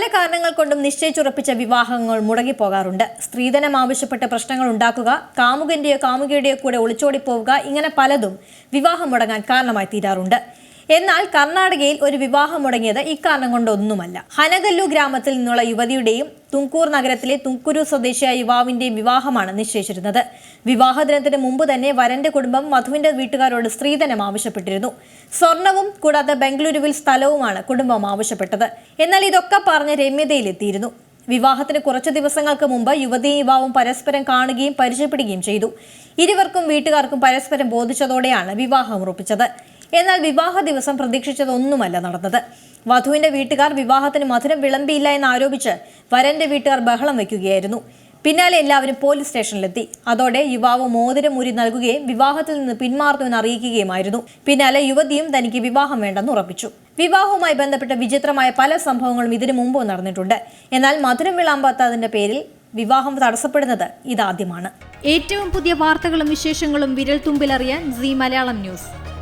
പല കാരണങ്ങൾ കൊണ്ടും നിശ്ചയിച്ചുറപ്പിച്ച വിവാഹങ്ങൾ മുടങ്ങിപ്പോകാറുണ്ട്. സ്ത്രീധനം ആവശ്യപ്പെട്ട പ്രശ്നങ്ങൾ ഉണ്ടാക്കുക കാമുകന്റെയോ കാമുകിയുടെയോ കൂടെ ഒളിച്ചോടിപ്പോവുക ഇങ്ങനെ പലതും വിവാഹം മുടങ്ങാൻ കാരണമായി തീരാറുണ്ട്. എന്നാൽ കർണാടകയിൽ ഒരു വിവാഹം മുടങ്ങിയത് ഇക്കാരണം കൊണ്ടൊന്നുമല്ല. ഹനഗല്ലു ഗ്രാമത്തിൽ നിന്നുള്ള യുവതിയുടെയും തുങ്കൂർ നഗരത്തിലെ തുംകുരു സ്വദേശിയായ യുവാവിന്റെയും വിവാഹമാണ് നിശ്ചയിച്ചിരുന്നത്. വിവാഹ ദിനത്തിന് മുമ്പ് തന്നെ വരന്റെ കുടുംബം മധുവിന്റെ വീട്ടുകാരോട് സ്ത്രീധനം ആവശ്യപ്പെട്ടിരുന്നു. സ്വർണവും കൂടാതെ ബംഗളൂരുവിൽ സ്ഥലവുമാണ് കുടുംബം ആവശ്യപ്പെട്ടത്. എന്നാൽ ഇതൊക്കെ പറഞ്ഞ് രമ്യതയിലെത്തിയിരുന്നു. വിവാഹത്തിന് കുറച്ച് ദിവസങ്ങൾക്ക് മുമ്പ് യുവതിയും യുവാവും പരസ്പരം കാണുകയും പരിചയപ്പെടുകയും ചെയ്തു. ഇരുവർക്കും വീട്ടുകാർക്കും പരസ്പരം ബോധിച്ചതോടെയാണ് വിവാഹം ഉറപ്പിച്ചത്. എന്നാൽ വിവാഹ ദിവസം പ്രതീക്ഷിച്ചതൊന്നുമല്ല നടന്നത്. വധുവിന്റെ വീട്ടുകാർ വിവാഹത്തിന് മധുരം വിളമ്പിയില്ല എന്ന് ആരോപിച്ച് വരന്റെ വീട്ടുകാർ ബഹളം വയ്ക്കുകയായിരുന്നു. പിന്നാലെ എല്ലാവരും പോലീസ് സ്റ്റേഷനിലെത്തി. അതോടെ യുവാവ് മോതിരം ഊരി നൽകുകയും വിവാഹത്തിൽ നിന്ന് പിന്മാറുന്നുവെന്ന് അറിയിക്കുകയുമായിരുന്നു. പിന്നാലെ യുവതിയും തനിക്ക് വിവാഹം വേണ്ടെന്ന് ഉറപ്പിച്ചു. വിവാഹവുമായി ബന്ധപ്പെട്ട വിചിത്രമായ പല സംഭവങ്ങളും ഇതിനു മുമ്പ് നടന്നിട്ടുണ്ട്. എന്നാൽ മധുരം വിളമ്പാത്തതിന്റെ പേരിൽ വിവാഹം തടസ്സപ്പെടുന്നത് ഇതാദ്യമാണ്. ഏറ്റവും പുതിയ വാർത്തകളും വിശേഷങ്ങളും വിരൽ തുമ്പിലറിയാൻ സി മലയാളം ന്യൂസ്.